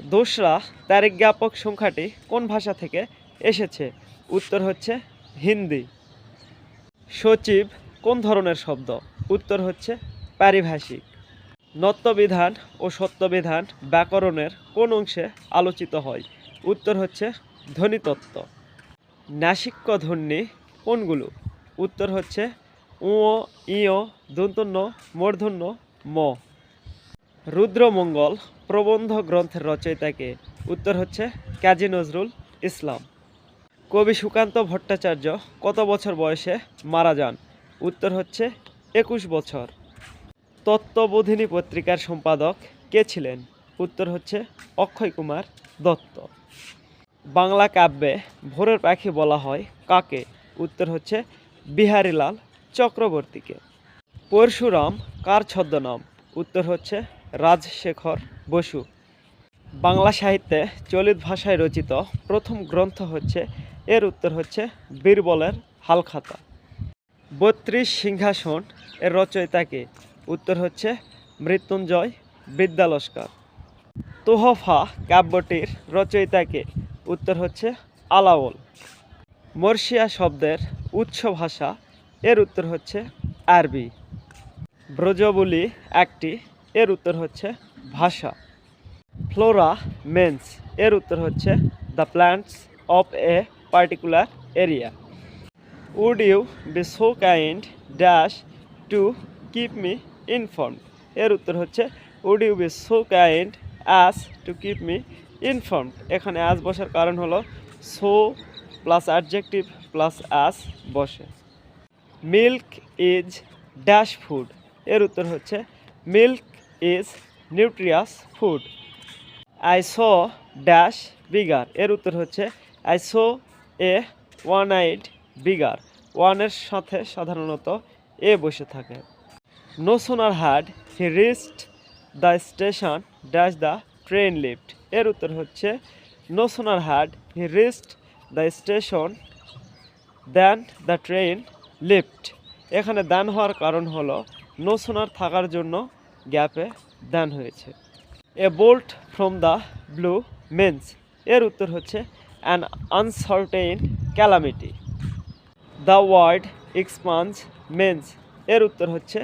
দোসরা তারিখ জ্ঞাপক সংখ্যাটি কোন ভাষা থেকে এসেছে? উত্তর হচ্ছে হিন্দি। সচিব, কোন ধরনের শব্দ? উত্তর হচ্ছে পারিভাষিক। নত্যবিধান ও সত্যবিধান ব্যাকরণের কোন অংশে আলোচিত হয়? উত্তর হচ্ছে ধ্বনিতত্ত্ব। নাসিক্য ধ্বনি কোনগুলো? উত্তর হচ্ছে উ ইয় দন্তন্য, মূর্ধন্য, ম। রুদ্রমঙ্গল প্রবন্ধ গ্রন্থের রচয়িতাকে উত্তর হচ্ছে কাজী নজরুল ইসলাম। কবি সুকান্ত ভট্টাচার্য কত বছর বয়সে মারা যান? উত্তর হচ্ছে একুশ বছর। তত্ত্ববোধিনী পত্রিকার সম্পাদক কে ছিলেন? উত্তর হচ্ছে অক্ষয় কুমার দত্ত। বাংলা কাব্যে ভোরের পাখি বলা হয় কাকে? উত্তর হচ্ছে বিহারীলাল চক্রবর্তীকে। পরশুরাম কার ছদ্মনাম? উত্তর হচ্ছে রাজশেখর বসু। বাংলা সাহিত্যে চলিত ভাষায় রচিত প্রথম গ্রন্থ হচ্ছে, এর উত্তর হচ্ছে বীরবলের হালখাতা। বত্রিশ সিংহাসন এর রচয়িতাকে, উত্তর হচ্ছে মৃত্যুঞ্জয় বিদ্যালস্কর। তোহফা কাব্যটির রচয়িতাকে, উত্তর হচ্ছে আলাওল। মর্শিয়া শব্দের উৎস ভাষা, এর উত্তর হচ্ছে আরবি। ব্রজবুলি একটি এর উত্তর হচ্ছে ভাষা। ফ্লোরা মেন্স এর উত্তর হচ্ছে the plants of a particular area would you be so kind dash to keep me inform এর উত্তর হচ্ছে would you be so kind as to keep me inform এখানে অ্যাস বসার কারণ হলো so plus adjective plus as বসে। Milk is dash food এর উত্তর হচ্ছে milk is nutritious food I saw dash bigger এর উত্তর হচ্ছে I saw a one eyed bigger ওয়ানের সাথে সাধারণত এ বসে থাকে। No sooner had he reached the station dash the train left এর উত্তর হচ্ছে no sooner had he reached the station then the train left এখানে দান হওয়ার কারণ হলো নো সোনার থাকার জন্য গ্যাপে দান হয়েছে। A bolt from the blue means. এর উত্তর হচ্ছে an uncertain calamity the word expanse means. এর উত্তর হচ্ছে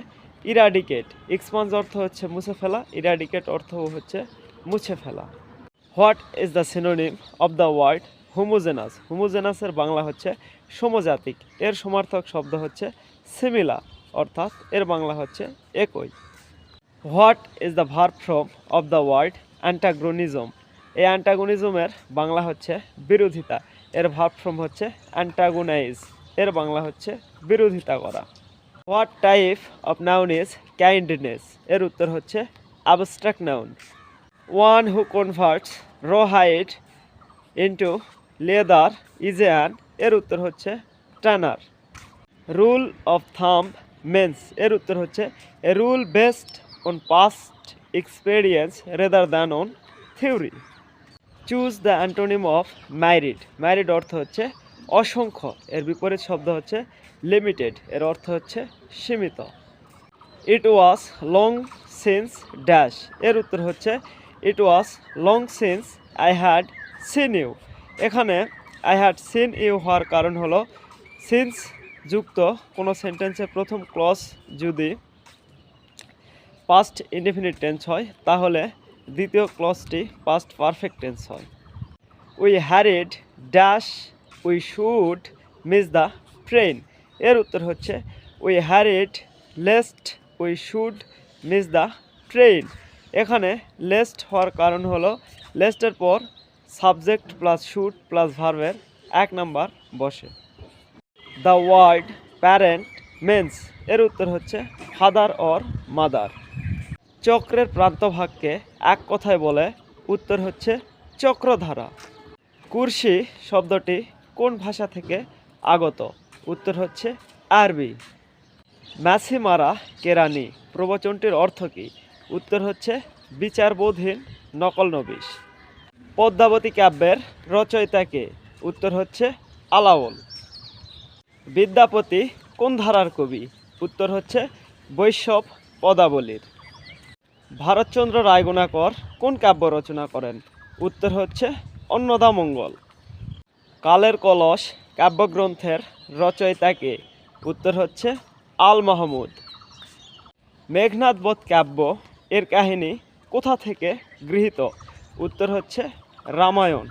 ইরাডিকেট। এক্সপান্স অর্থ হচ্ছে মুছে ফেলা, ইরাডিকেট অর্থ হচ্ছে মুছে ফেলা। What is the synonym of the word homogenous? হোমোজেনাসের Bangla হচ্ছে সমজাতিক। এর সমার্থক শব্দ হচ্ছে সিমিলা অর্থাৎ এর বাংলা হচ্ছে একই। What is the verb from of the word antagonism? এই অ্যান্টাগোনিজমের বাংলা হচ্ছে বিরোধিতা, এর ভার্ব ফ্রম হচ্ছে অ্যান্টাগোনাইজ, এর বাংলা হচ্ছে বিরোধিতা করা। What type of noun is kindness? এর উত্তর হচ্ছে abstract noun. One who converts raw hide into leather is an, এর উত্তর হচ্ছে টানার। রুল অফ থাম্ব মেন্স, এর উত্তর হচ্ছে, a rule based on past experience rather than on theory choose the antonym of myriad myriad অর্থ হচ্ছে অসংখ্য, এর বিপরীত শব্দ হচ্ছে লিমিটেড এর অর্থ হচ্ছে সীমিত। It was long since dash এর উত্তর হচ্ছে it was long since I had seen you এখানে আই হ্যাড সিন ইউ হওয়ার কারণ হলো সিন্স যুক্ত কোনো সেন্টেন্সের প্রথম ক্লজ যদি পাস্ট ইনডিফিনিট টেন্স হয়, তাহলে দ্বিতীয় ক্লসটি পাস্ট পারফেক্ট টেন্স হয়। We hurried dash we should miss the train এর উত্তর হচ্ছে we hurried lest we should miss the train এখানে লেস্ট হওয়ার কারণ হলো লেস্টের পর সাবজেক্ট প্লাস শুড প্লাস ভার্বের এক নাম্বার বসে। দ্য ওয়ার্ড প্যারেন্ট মেন্স এর উত্তর হচ্ছে ফাদার অর মাদার চক্রের প্রান্তভাগকে এক কথায় বলে, উত্তর হচ্ছে চক্রধারা। কুর্সি শব্দটি কোন ভাষা থেকে আগত? উত্তর হচ্ছে আরবি। ম্যাসিমারা কেরানি, প্রবচনটির অর্থ কী? উত্তর হচ্ছে বিচারবোধহীন নকল নবিশ। পদ্মাবতী কাব্যের রচয়িতাকে উত্তর হচ্ছে আলাওল বিদ্যাপতি কোন ধারার কবি? উত্তর হচ্ছে বৈষ্ণব পদাবলীর। ভারতচন্দ্র রায়গুণাকর কোন কাব্য রচনা করেন? উত্তর হচ্ছে অন্নদামঙ্গল কালের কলস কাব্যগ্রন্থের রচয়িতাকে। উত্তর হচ্ছে আল মাহমুদ। মেঘনাদ বধ কাব্য এর কাহিনী কোথা থেকে গৃহীত? উত্তর হচ্ছে রামায়ণ।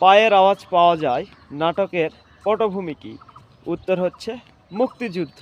পায়ের আওয়াজ পাওয়া যায় নাটকের পটভূমি কি উত্তর হচ্ছে মুক্তিযুদ্ধ।